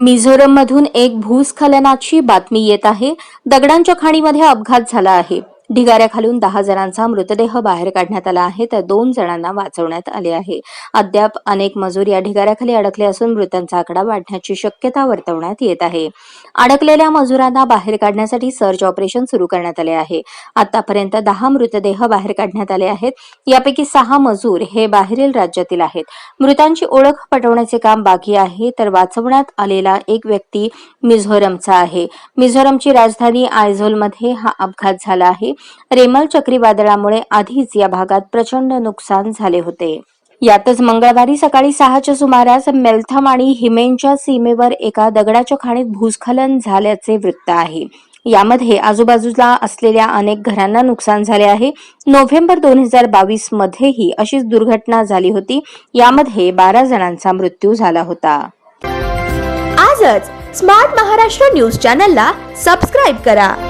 मिझोरममधून एक भूस्खलनाची बातमी येत आहे. दगडांच्या खाणीमध्ये अपघात झाला आहे. ढिगाऱ्याखालून दहा जणांचा मृतदेह बाहेर काढण्यात आला आहे. तर दोन जणांना वाचवण्यात आले आहे. अद्याप अनेक मजूर या ढिगाऱ्याखाली अडकले असून मृतांचा आकडा वाढण्याची शक्यता वर्तवण्यात येत आहे. अडकलेल्या मजुरांना बाहेर काढण्यासाठी सर्च ऑपरेशन सुरू करण्यात आले आहे. आतापर्यंत दहा मृतदेह बाहेर काढण्यात आले आहेत. यापैकी सहा मजूर हे बाहेरील राज्यातील आहेत. मृतांची ओळख पटवण्याचे काम बाकी आहे. तर वाचवण्यात आलेला एक व्यक्ती मिझोरमचा आहे. मिझोरमची राजधानी आयझोलमध्ये हा अपघात झाला आहे. रेमल चक्रीवादळामुळे आधीच या भागात प्रचंड नुकसान झाले होते. यातच मंगळवारी सकाळी सहाच्या सुमारास मेल्थम आणि हिमेनच्या सीमेवर एका दगडाच्या खाणीत भूस्खलन झाल्याचे वृत्त आहे. यामध्ये आजूबाजूला असलेल्या अनेक घरांना नुकसान झाले आहे. नोव्हेंबर दोन हजार बावीस मध्येही अशीच दुर्घटना झाली होती. यामध्ये बारा जणांचा मृत्यू झाला होता. आजच स्मार्ट महाराष्ट्र न्यूज चॅनलला सबस्क्राईब करा.